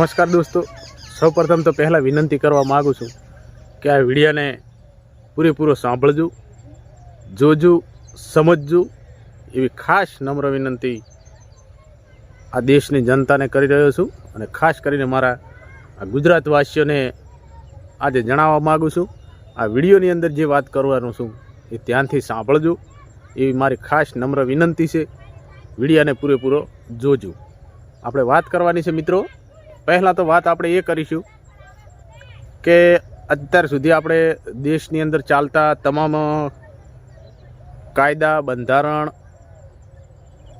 નમસ્કાર દોસ્તો. સૌપ્રથમ તો પહેલાં વિનંતી કરવા માગું છું કે આ વિડીયોને પૂરેપૂરો સાંભળજો, જોજો, સમજજો એવી ખાસ નમ્ર વિનંતી આ દેશની જનતાને કરી રહ્યો છું અને ખાસ કરીને મારા આ ગુજરાતવાસીઓને આજે જણાવવા માગું છું. આ વિડીયોની અંદર જે વાત કરવાનું છું એ ધ્યાનથી સાંભળજો. એવી મારી ખાસ નમ્ર વિનંતી છે. વિડીયાને પૂરેપૂરો જોજો. આપણે વાત કરવાની છે મિત્રો પહેલાં તો વાત આપણે એ કરીશું કે અત્યાર સુધી આપણે દેશની અંદર ચાલતા તમામ કાયદા, બંધારણ,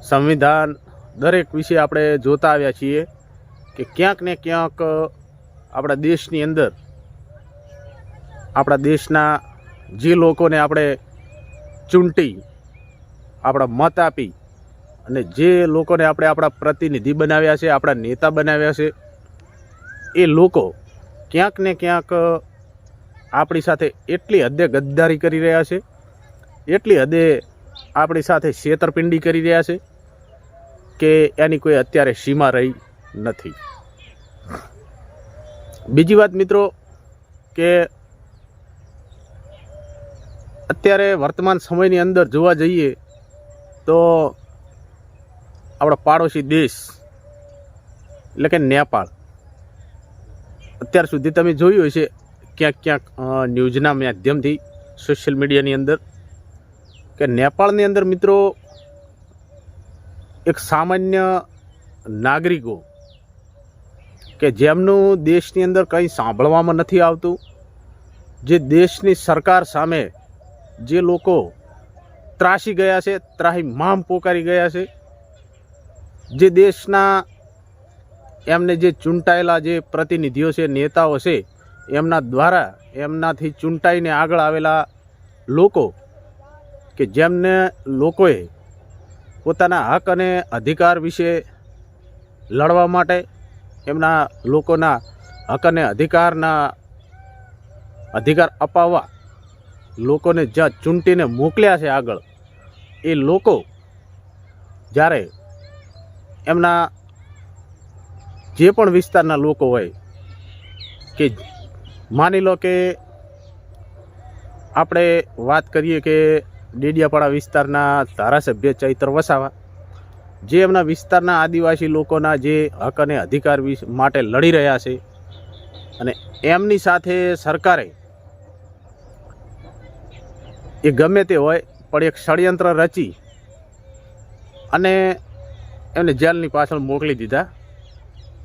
સંવિધાન દરેક વિશે આપણે જોતા આવ્યા છીએ કે ક્યાંક ને ક્યાંક આપણા દેશની અંદર, આપણા દેશના જે લોકોને આપણે ચૂંટી, આપણા મત આપી અને જે લોકોને આપણે આપણા પ્રતિનિધિ બનાવ્યા છે, આપણા નેતા બનાવ્યા છે એ લોકો ક્યાંક ને ક્યાંક આપણી સાથે એટલી હદે ગદ્દારી કરી રહ્યા છે, એટલી હદે આપણી સાથે છેતરપિંડી કરી રહ્યા છે કે એની કોઈ અત્યારે સીમા રહી નથી. બીજી વાત મિત્રો કે અત્યારે વર્તમાન સમયની અંદર જોવા જઈએ તો આપણો પાડોશી દેશ, એટલે કે નેપાળ અત્યાર સુધી તમે જોયું હશે ક્યાંક ક્યાંક ન્યૂઝના માધ્યમથી સોશિયલ મીડિયાની અંદર કે નેપાળની અંદર મિત્રો એક સામાન્ય નાગરિકો કે જેમનું દેશની અંદર કંઈ સાંભળવામાં નથી આવતું, જે દેશની સરકાર સામે જે લોકો ત્રાસી ગયા છે, ત્રાહી મામ પોકારી ગયા છે, જે દેશના એમને જે ચૂંટાયેલા જે પ્રતિનિધિઓ છે, નેતાઓ છે, એમના દ્વારા એમનાથી ચૂંટાઈને આગળ આવેલા લોકો કે જેમને લોકોએ પોતાના હક અને અધિકાર વિશે લડવા માટે એમના લોકોના હક અને અધિકારના અધિકાર અપાવવા લોકોને જ્યાં ચૂંટીને મોકલ્યા છે આગળ, એ લોકો જ્યારે એમના જે પણ વિસ્તારના લોકો હોય, કે માની લો કે આપણે વાત કરીએ કે ડેડિયાપાડા વિસ્તારના ધારાસભ્ય ચૈત્ર વસાવા, જે એમના વિસ્તારના આદિવાસી લોકોના જે હક અને અધિકાર માટે લડી રહ્યા છે અને એમની સાથે સરકારે એ ગમે તે હોય, પણ એક ષડયંત્ર રચી અને એમને જેલની પાછળ મોકલી દીધા.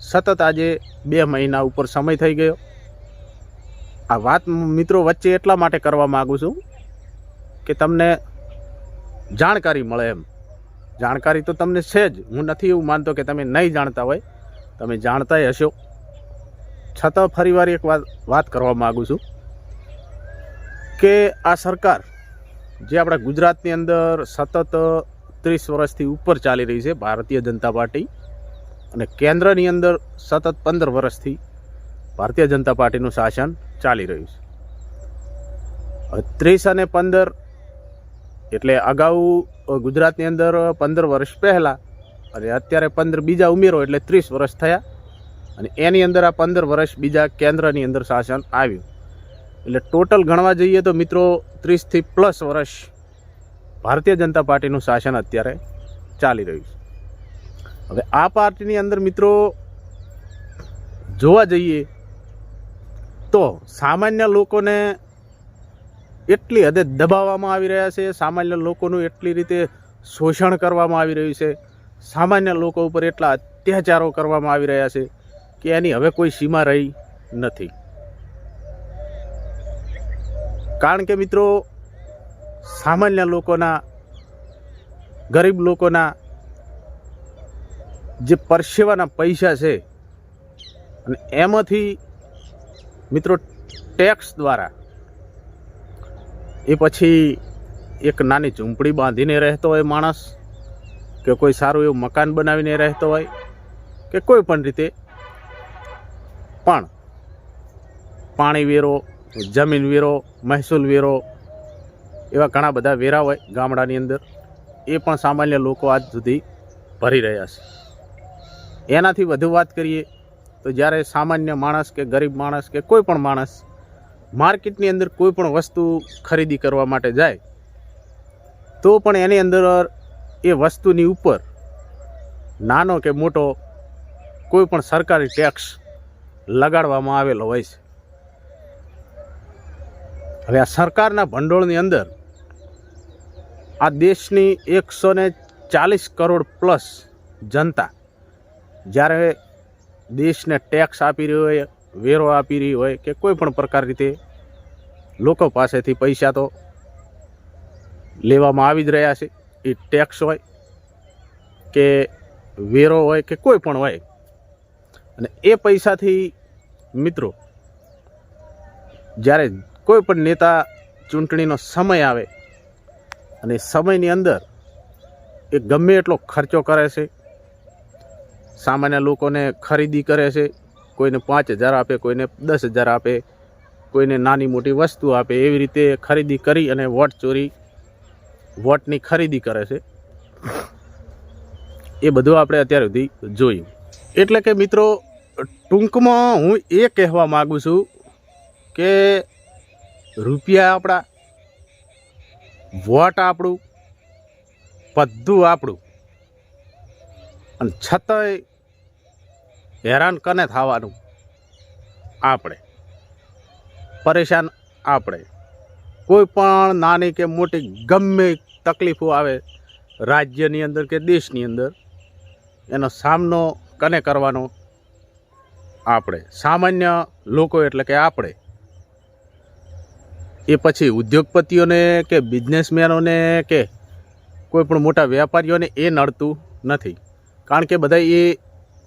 સતત આજે બે મહિના ઉપર સમય થઈ ગયો. આ વાત મિત્રો વચ્ચે એટલા માટે કરવા માગું છું કે તમને જાણકારી મળે એમ. જાણકારી તો તમને છે જ. હું નથી એવું માનતો કે તમે નહીં જાણતા હોય. તમે જાણતાય હશો. છતાં ફરીવાર એક વાત વાત કરવા માગું છું કે આ સરકાર જે આપણા ગુજરાતની અંદર સતત ત્રીસ વર્ષથી ઉપર ચાલી રહી છે, ભારતીય જનતા પાર્ટી અને કેન્દ્રની અંદર સતત પંદર વર્ષથી ભારતીય જનતા પાર્ટીનું શાસન ચાલી રહ્યું છે. ત્રીસ અને પંદર એટલે અગાઉ ગુજરાતની અંદર પંદર વર્ષ પહેલાં અને અત્યારે પંદર બીજા ઉમેરો એટલે ત્રીસ વર્ષ થયા અને એની અંદર આ પંદર વર્ષ બીજા કેન્દ્રની અંદર શાસન આવ્યું. એટલે ટોટલ ગણવા જઈએ તો મિત્રો ત્રીસથી પ્લસ વર્ષ ભારતીય જનતા પાર્ટીનું શાસન અત્યારે ચાલી રહ્યું છે. હવે આ પાર્ટીની અંદર મિત્રો જોવા જઈએ તો સામાન્ય લોકોને એટલી હદે દબાવવામાં આવી રહ્યા છે, સામાન્ય લોકોનું એટલી રીતે શોષણ કરવામાં આવી રહ્યું છે, સામાન્ય લોકો ઉપર એટલા અત્યાચારો કરવામાં આવી રહ્યા છે કે એની હવે કોઈ સીમા રહી નથી. કારણ કે મિત્રો, સામાન્ય લોકોના, ગરીબ લોકોના જે પરસેવાના પૈસા છે, અને એમાંથી મિત્રો ટેક્સ દ્વારા એ પછી એક નાની ઝૂંપડી બાંધીને રહેતો હોય માણસ, કે કોઈ સારું એવું મકાન બનાવીને રહેતો હોય, કે કોઈ પણ રીતે. પણ પાણી વેરો, જમીન વેરો, મહેસૂલ વેરો, એવા ઘણા બધા વેરા હોય ગામડાની અંદર, એ પણ સામાન્ય લોકો આજ સુધી ભરી રહ્યા છે. એનાથી વધુ વાત કરીએ, તો જ્યારે સામાન્ય માણસ કે ગરીબ માણસ કે કોઈ પણ માણસ માર્કેટની અંદર કોઈ પણ વસ્તુ ખરીદી કરવા માટે જાય, તો પણ એની અંદર એ વસ્તુની ઉપર નાનો કે મોટો કોઈ પણ સરકારી ટેક્સ લગાડવામાં આવેલો હોય છે. હવે આ સરકારના ભંડોળની અંદર આ દેશની એકસો ચાલીસ કરોડ પ્લસ જનતા જ્યારે દેશને ટેક્સ આપી રહ્યો હોય, વેરો આપી રહી હોય કે કોઈ પણ પ્રકાર રીતે લોકો પાસેથી પૈસા તો લેવામાં આવી જ રહ્યા છે. એ ટેક્સ હોય કે વેરો હોય કે કોઈ પણ હોય. અને એ પૈસાથી મિત્રો, જ્યારે કોઈ પણ નેતા ચૂંટણીનો સમય આવે અને સમયની અંદર એ ગમે એટલો ખર્ચો કરે છે સામાન્ય લોકોને ખરીદી કરે છે. કોઈને પાંચ હજાર આપે, કોઈને દસ હજાર આપે, કોઈને નાની મોટી વસ્તુ આપે, એવી રીતે ખરીદી કરી અને વોટ ચોરી, વોટની ખરીદી કરે છે. એ બધું આપણે અત્યાર સુધી જોયું. એટલે કે મિત્રો, ટૂંકમાં હું એ કહેવા માગું છું કે રૂપિયા આપણા, વોટ આપણું, બધું આપણું અને છતાંય હેરાન કને થવાનું? આપણે. પરેશાન આપણે. કોઈ પણ નાની કે મોટી ગમે તકલીફો આવે રાજ્યની અંદર કે દેશની અંદર, એનો સામનો કને કરવાનો? આપણે. સામાન્ય લોકો એટલે કે આપણે. એ પછી ઉદ્યોગપતિઓને કે બિઝનેસમેનોને કે કોઈ પણ મોટા વેપારીઓને એ નડતું નથી. કારણ કે બધા એ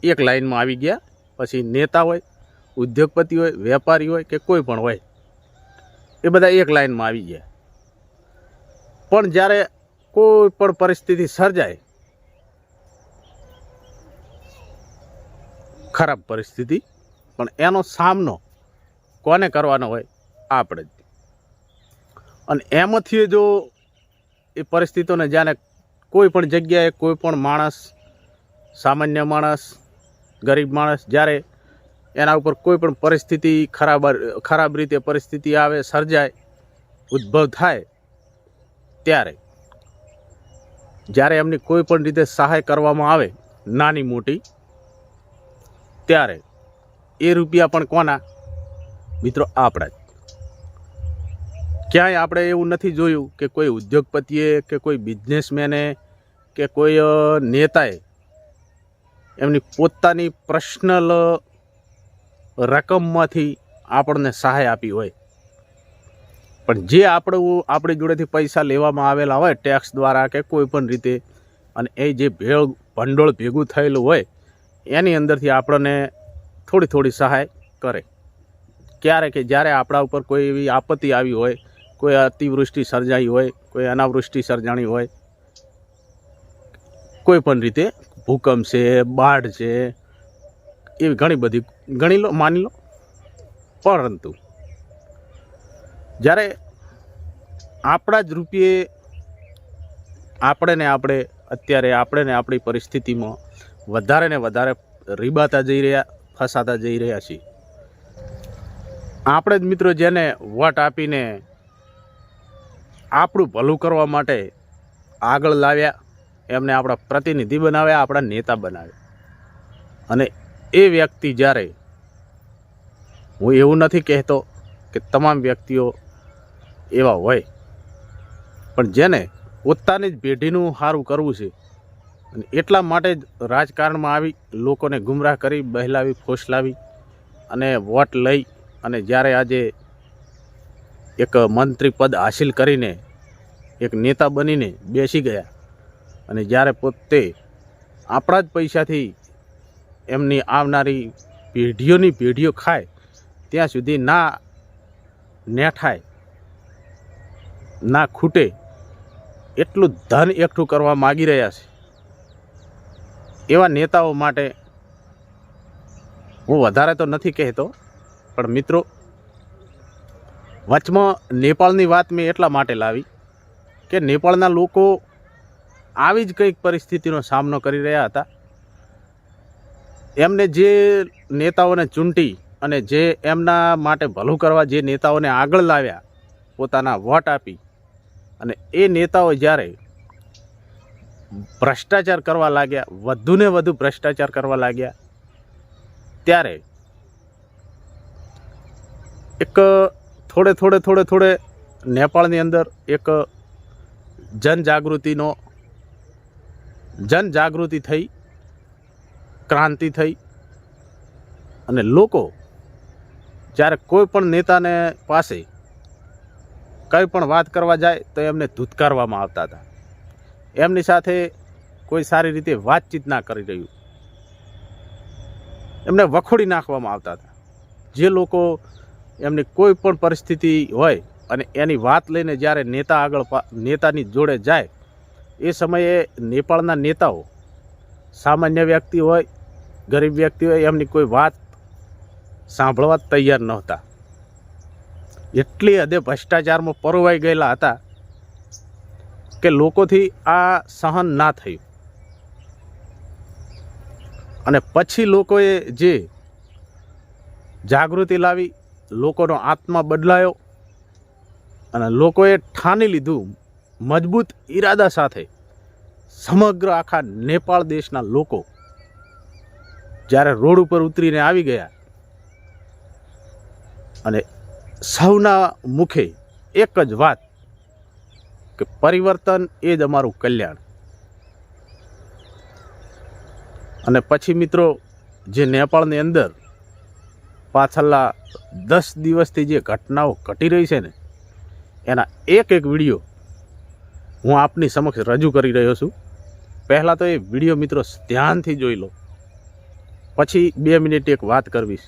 એક લાઈનમાં આવી ગયા. પછી નેતા હોય, ઉદ્યોગપતિ હોય, વેપારી હોય કે કોઈ પણ હોય, એ બધા એક લાઈનમાં આવી ગયા. પણ જ્યારે કોઈ પણ પરિસ્થિતિ સર્જાય, ખરાબ પરિસ્થિતિ, પણ એનો સામનો કોને કરવાનો હોય, આપણે જ. અને એમાંથી જો એ પરિસ્થિતિઓને જાણે કોઈ પણ જગ્યાએ કોઈ પણ માણસ સામાન્ય માણસ, ગરીબ માણસ જ્યારે એના ઉપર કોઈ પણ પરિસ્થિતિ ખરાબ ખરાબ રીતે પરિસ્થિતિ આવે, સર્જાય, ઉદ્ભવ થાય ત્યારે જ્યારે એમની કોઈ પણ રીતે સહાય કરવામાં આવે, નાની મોટી, ત્યારે એ રૂપિયા પણ કોના? મિત્રો, આપણા જ. ક્યાંય આપણે એવું નથી જોયું કે કોઈ ઉદ્યોગપતિએ, કે કોઈ બિઝનેસમેને કે કોઈ નેતાએ એમની પોતાની પર્સનલ રકમમાંથી આપણને સહાય આપી હોય. પણ જે આપણું, આપણી જોડેથી પૈસા લેવામાં આવેલા હોય ટેક્સ દ્વારા કે કોઈ પણ રીતે, અને એ જે ભેળ, ભંડોળ ભેગું થયેલું હોય, એની અંદરથી આપણને થોડી થોડી સહાય કરે. ક્યારે કે જ્યારે આપણા ઉપર કોઈ એવી આપત્તિ આવી હોય, કોઈ અતિવૃષ્ટિ સર્જાઈ હોય, કોઈ અનાવૃષ્ટિ સર્જાણી હોય, કોઈ પણ રીતે ભૂકંપ છે, બાઢ છે, એવી ઘણી બધી, ગણી લો, માની લો. પરંતુ જ્યારે આપણા જ રૂપિયે આપણે ને આપણે, અત્યારે આપણે ને આપણી પરિસ્થિતિમાં વધારે ને વધારે રીબાતા જઈ રહ્યા, ફસાતા જઈ રહ્યા છીએ. આપણે જ મિત્રો જેને વટ આપીને આપણું ભલું કરવા માટે આગળ લાવ્યા એમને આપણા પ્રતિનિધિ બનાવ્યા આપણા નેતા બનાવ્યા અને એ વ્યક્તિ જ્યારે, હું એવું નથી કહેતો કે તમામ વ્યક્તિઓ એવા હોય, પણ જેને પોતાની જ પેઢીનું સારું કરવું છે અને એટલા માટે જ રાજકારણમાં આવી, લોકોને ગુમરાહ કરી, બહેલાવી, ફોસલાવી અને વોટ લઈ અને જ્યારે આજે એક મંત્રી પદ હાસિલ કરીને એક નેતા બનીને બેસી ગયા અને જ્યારે પોતે આપણા જ પૈસાથી એમની આવનારી પેઢીઓની પેઢીઓ ખાય, ત્યાં સુધી ના નેઠાય, ના ખૂટે, એટલું ધન એકઠું કરવા માગી રહ્યા છે. એવા નેતાઓ માટે હું વધારે તો નથી કહેતો, પણ મિત્રો, વચમાં નેપાળની વાત મેં એટલા માટે લાવી કે નેપાળના લોકો આવી જ કંઈક પરિસ્થિતિનો સામનો કરી રહ્યા હતા. એમને જે નેતાઓને ચૂંટી અને જે એમના માટે ભલું કરવા જે નેતાઓને આગળ લાવ્યા, પોતાના વોટ આપી અને એ નેતાઓ જ્યારે ભ્રષ્ટાચાર કરવા લાગ્યા, વધુને વધુ ભ્રષ્ટાચાર કરવા લાગ્યા, ત્યારે એક થોડે થોડે થોડે થોડે નેપાળની અંદર એક જનજાગૃતિનો જનજાગૃતિ થઈ, ક્રાંતિ થઈ અને લોકો જ્યારે કોઈ પણ નેતાને પાસે કંઈ પણ વાત કરવા જાય તો એમને ધૂતકારવામાં આવતા હતા. એમની સાથે કોઈ સારી રીતે વાતચીત ના કરી રહ્યું. એમને વખોડી નાખવામાં આવતા હતા. જે લોકો એમની કોઈ પણ પરિસ્થિતિ હોય અને એની વાત લઈને જ્યારે નેતા આગળ નેતાની જોડે જાય એ સમયે નેપાળના નેતાઓ, સામાન્ય વ્યક્તિ હોય, ગરીબ વ્યક્તિ હોય, એમની કોઈ વાત સાંભળવા તૈયાર નહોતા. એટલી હદે ભ્રષ્ટાચારમાં પરોવાઈ ગયેલા હતા કે લોકોથી આ સહન ના થયું. અને પછી લોકોએ જે જાગૃતિ લાવી, લોકોનો આત્મા બદલાયો અને લોકોએ ઠાની લીધું મજબૂત ઈરાદા સાથે સમગ્ર આખા નેપાળ દેશના લોકો જ્યારે રોડ ઉપર ઉતરીને આવી ગયા અને સૌના મુખે એક જ વાત કે પરિવર્તન એ જ અમારું કલ્યાણ. અને પછી મિત્રો, જે નેપાળની અંદર પાછલા દસ દિવસથી જે ઘટનાઓ ઘટી રહી છે ને, એના એક એક વીડિયો હું આપની સમક્ષ રજૂ કરી રહ્યો છું. પહેલાં તો એ વીડિયો મિત્રો ધ્યાનથી જોઈ લો. પછી બે મિનિટ એક વાત કરવીશ.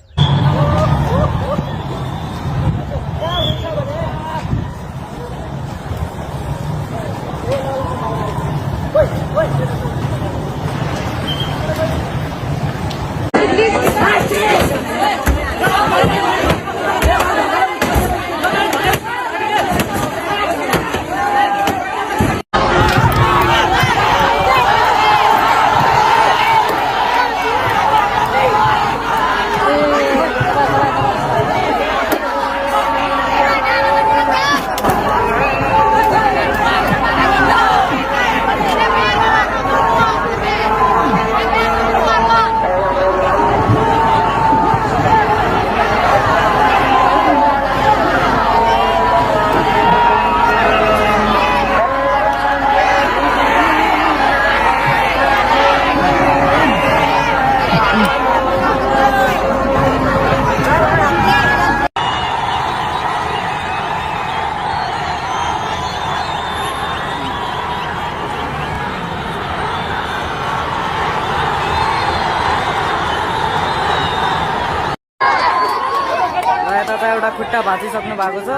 भाँचिसक्नु भएको छ।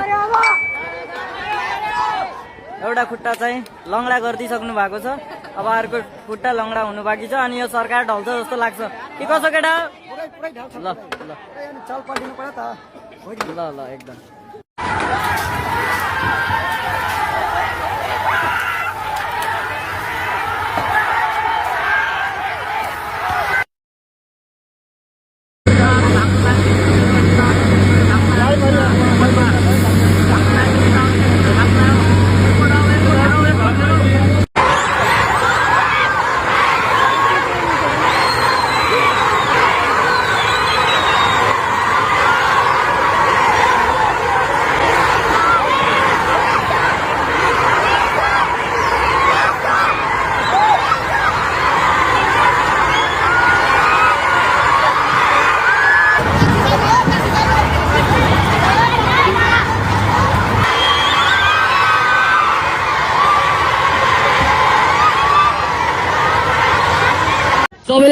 एउटा खुट्टा चाहिँ लङ्गडा गरिदिइसक्नु भएको छ। अब अर्को खुट्टा लङ्गडा हुनु बाँकी छ अनि यो सरकार ढल्छ जस्तो लाग्छ। कि कसो केटा? ल। ल ल एकदम।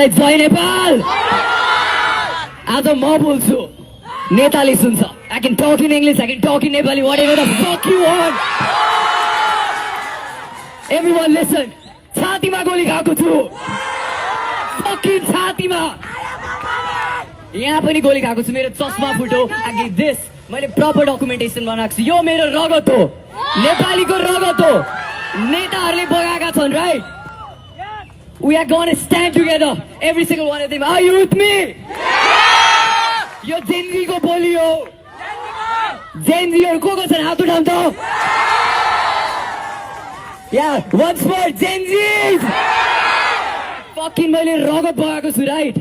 सबैलाई जय नेपाल। आज म बोल्छु नेताले सुन्छ। आई can talk in English I can talk in Nepali whatever the fuck you want everyone listen छातीमा गोली खाएको छु। फकिन छातीमा। यहाँ पनि गोली खाएको छु। मेरो चस्मा फुटो आगे देश मैले प्रपर डकुमेन्टेसन बनाएको छु। यो मेरो रगत हो। नेपालीको रगत हो। नेताहरूले बगाएका छन् right We are going to stand together, every single one of them. Are you with me? यो जेनजीको बोली हो जेनजीहरू को को छन् हात उठाउँ त या वन्स मोर जेनजिज फकिन मैले रगत बगाएको छु राइट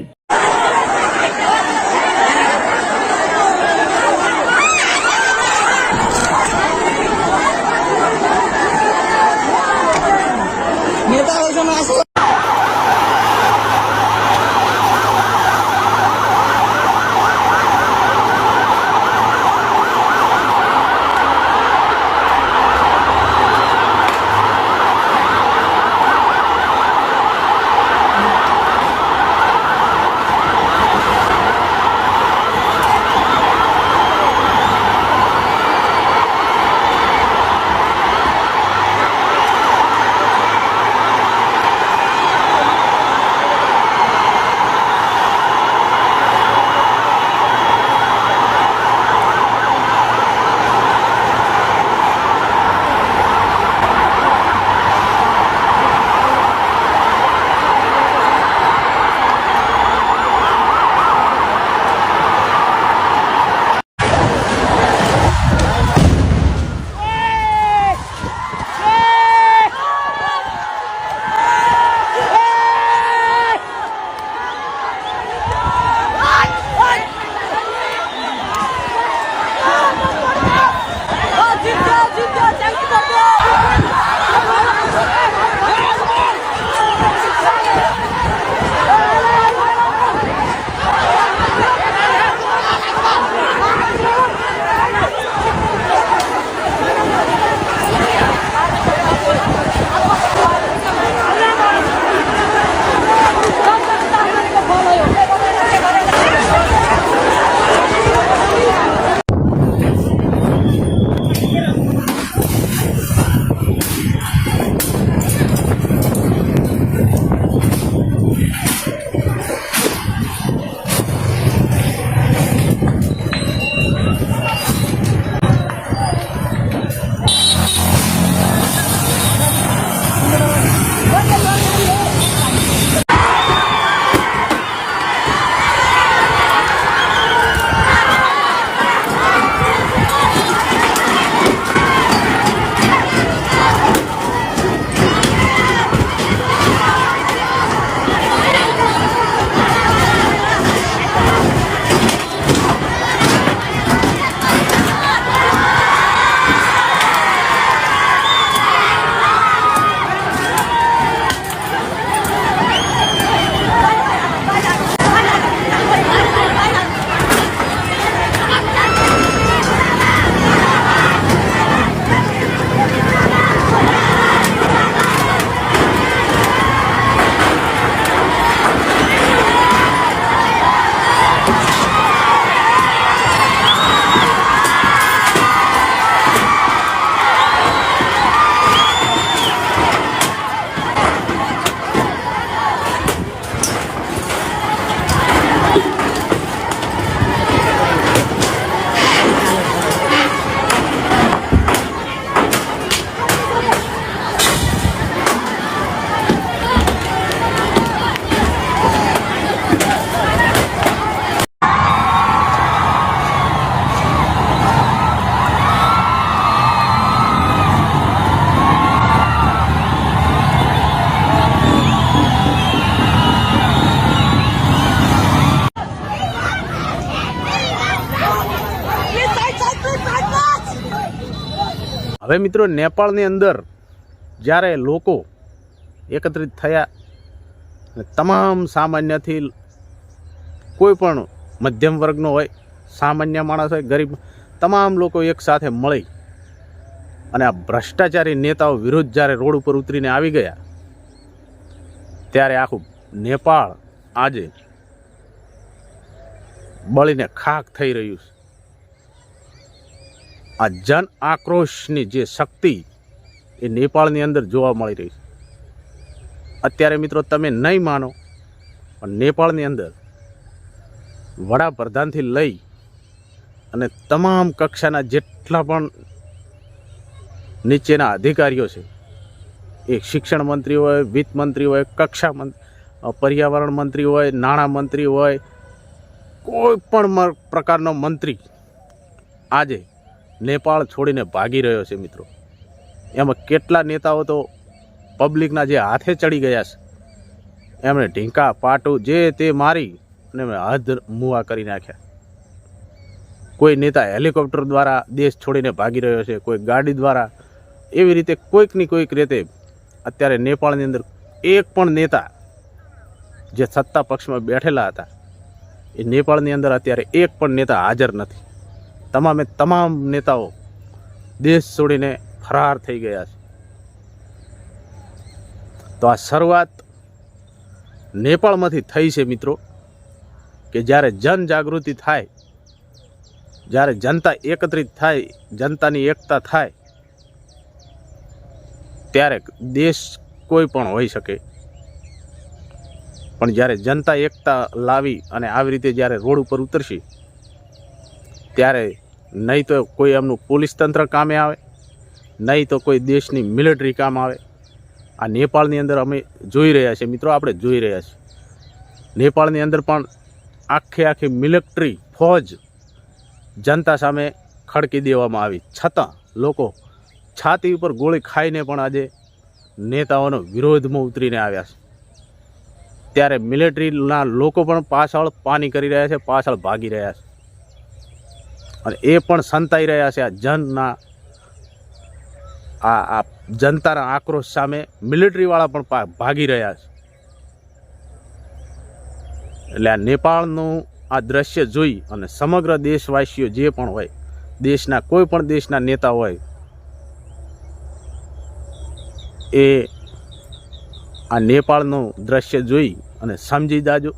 હવે મિત્રો નેપાળની અંદર જ્યારે લોકો એકત્રિત થયા અને તમામ સામાન્યથી કોઈ પણ મધ્યમ વર્ગનો હોય, સામાન્ય માણસ હોય, ગરીબ, તમામ લોકો એકસાથે મળી અને આ ભ્રષ્ટાચારી નેતાઓ વિરુદ્ધ જ્યારે રોડ ઉપર ઉતરીને આવી ગયા, ત્યારે આખું નેપાળ આજે બળીને ખાક થઈ રહ્યું છે. આ જન આક્રોશની જે શક્તિ એ નેપાળની અંદર જોવા મળી રહી છે. અત્યારે મિત્રો તમે નહીં માનો, પણ નેપાળની અંદર વડાપ્રધાનથી લઈ અને તમામ કક્ષાના જેટલા પણ નીચેના અધિકારીઓ છે એ શિક્ષણ મંત્રી હોય, વિત્ત મંત્રી હોય, કક્ષા પર્યાવરણ મંત્રી હોય, નાણાં મંત્રી હોય, કોઈ પણ પ્રકારનો મંત્રી આજે નેપાળ છોડીને ભાગી રહ્યો છે મિત્રો. એમાં કેટલા નેતાઓ તો પબ્લિકના જે હાથે ચડી ગયા છે. એમણે ઢીંકા, પાટું જે તે મારી અને એમણે હદ મુવા કરી નાખ્યા. કોઈ નેતા હેલિકોપ્ટર દ્વારા દેશ છોડીને ભાગી રહ્યો છે, કોઈ ગાડી દ્વારા. એવી રીતે કોઈકની કોઈક રીતે અત્યારે નેપાળની અંદર એક પણ નેતા જે સત્તા પક્ષમાં બેઠેલા હતા, એ નેપાળની અંદર અત્યારે એક પણ નેતા હાજર નથી. તમામે તમામ નેતાઓ દેશ છોડીને ફરાર થઈ ગયા છે. તો આ શરૂઆત નેપાળમાંથી થઈ છે મિત્રો, કે જ્યારે જનજાગૃતિ થાય, જ્યારે જનતા એકત્રિત થાય, જનતાની એકતા થાય, ત્યારે દેશ કોઈ પણ હોઈ શકે. પણ જ્યારે જનતા એકતા લાવી અને આવી રીતે જ્યારે રોડ ઉપર ઉતરશે ત્યારે નહીં તો કોઈ એમનું પોલીસ તંત્ર કામે આવે, નહીં તો કોઈ દેશની મિલિટરી કામ આવે. આ નેપાળની અંદર અમે જોઈ રહ્યા છીએ, મિત્રો આપણે જોઈ રહ્યા છીએ. નેપાળની અંદર પણ આખે આખી મિલિટરી ફોજ જનતા સામે ખડકી દેવામાં આવી. છતાં લોકો છાતી ઉપર ગોળી ખાઈને પણ આજે નેતાઓનો વિરોધમાં ઉતરીને આવ્યા છે. ત્યારે મિલિટરીના લોકો પણ પાછળ પાની કરી રહ્યા છે, પાછળ ભાગી રહ્યા છે. અને એ પણ સંતાઈ રહ્યા છે આ જનના આ આ જનતાના આક્રોશ સામે મિલિટરીવાળા પણ ભાગી રહ્યા છે. એટલે આ નેપાળનું આ દ્રશ્ય જોઈ અને સમગ્ર દેશવાસીઓ જે પણ હોય, દેશના કોઈ પણ દેશના નેતા હોય, એ આ નેપાળનું દ્રશ્ય જોઈ અને સમજી જાજો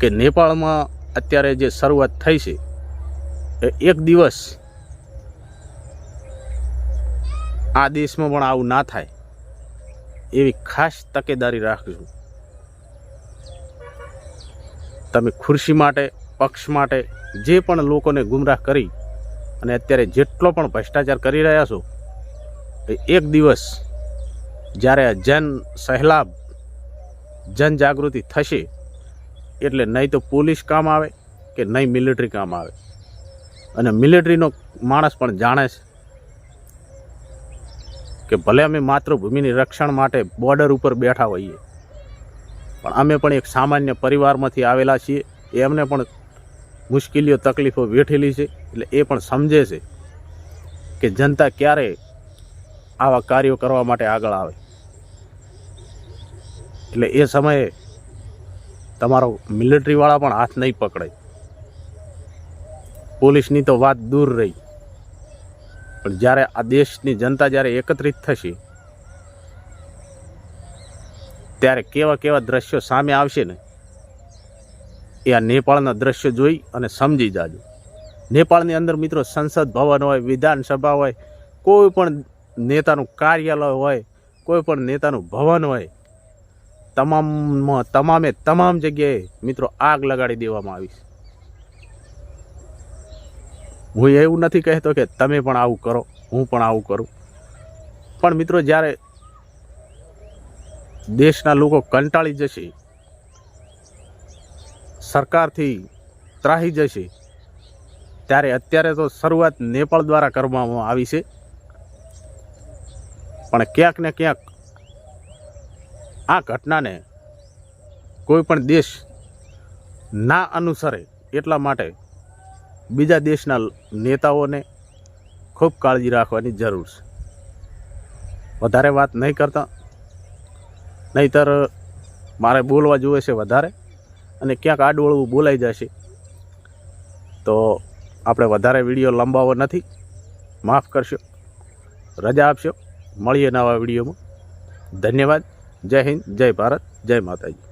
કે નેપાળમાં અત્યારે જે શરૂઆત થઈ છે, એ એક દિવસ આ દેશમાં પણ આવું ના થાય, એવી ખાસ તકેદારી રાખજો. તમે ખુરશી માટે, પક્ષ માટે જે પણ લોકોને ગુમરાહ કરી અને અત્યારે જેટલો પણ ભ્રષ્ટાચાર કરી રહ્યા છો, એ એક દિવસ જ્યારે જન સહેલાબ જનજાગૃતિ થશે એટલે નહીં તો પોલીસ કામ આવે કે નહીં મિલિટરી કામ આવે. અને મિલિટરીનો માણસ પણ જાણે છે કે ભલે અમે માતૃભૂમિની રક્ષણ માટે બોર્ડર ઉપર બેઠા હોઈએ, પણ અમે પણ એક સામાન્ય પરિવારમાંથી આવેલા છીએ. એમને પણ મુશ્કેલીઓ, તકલીફો વેઠેલી છે. એટલે એ પણ સમજે છે કે જનતા ક્યારે આવા કાર્યો કરવા માટે આગળ આવે. એટલે એ સમયે તમારો મિલિટરીવાળા પણ હાથ નહીં પકડે પોલીસની તો વાત દૂર રહી. પણ જ્યારે આ દેશની જનતા જ્યારે એકત્રિત થશે, ત્યારે કેવા કેવા દ્રશ્યો સામે આવશે ને, એ આ નેપાળના દ્રશ્યો જોઈ અને સમજી જાજો. નેપાળની અંદર મિત્રો સંસદ ભવન હોય, વિધાનસભા હોય, કોઈ પણ નેતાનું કાર્યાલય હોય, કોઈ પણ નેતાનું ભવન હોય તમામ તમામે તમામ જગ્યાએ મિત્રો આગ લગાડી દેવામાં આવી હું એવું નથી કહેતો કે તમે પણ આવું કરો, હું પણ આવું કરું. પણ મિત્રો જ્યારે દેશના લોકો કંટાળી જશે, સરકારથી ત્રાહી જશે, ત્યારે અત્યારે તો શરૂઆત નેપાળ દ્વારા કરવામાં આવી છે. પણ ક્યાંક ને ક્યાંક આ ઘટનાને કોઈ પણ દેશ ના અનુસરે એટલા માટે બીજા દેશના નેતાઓને ખૂબ કાળજી રાખવાની જરૂર છે. વધારે વાત નહીં કરતા, નહીતર મારે બોલવા જોઈએ છે વધારે અને ક્યાંક આડવળવું બોલાઈ જશે તો આપણે વધારે વીડિયો લંબાવો નથી. માફ કરશો. રજા આપશો. મળીએ નવા વિડીયોમાં. ધન્યવાદ. જય હિન્દ જય ભારત જય માતાજી.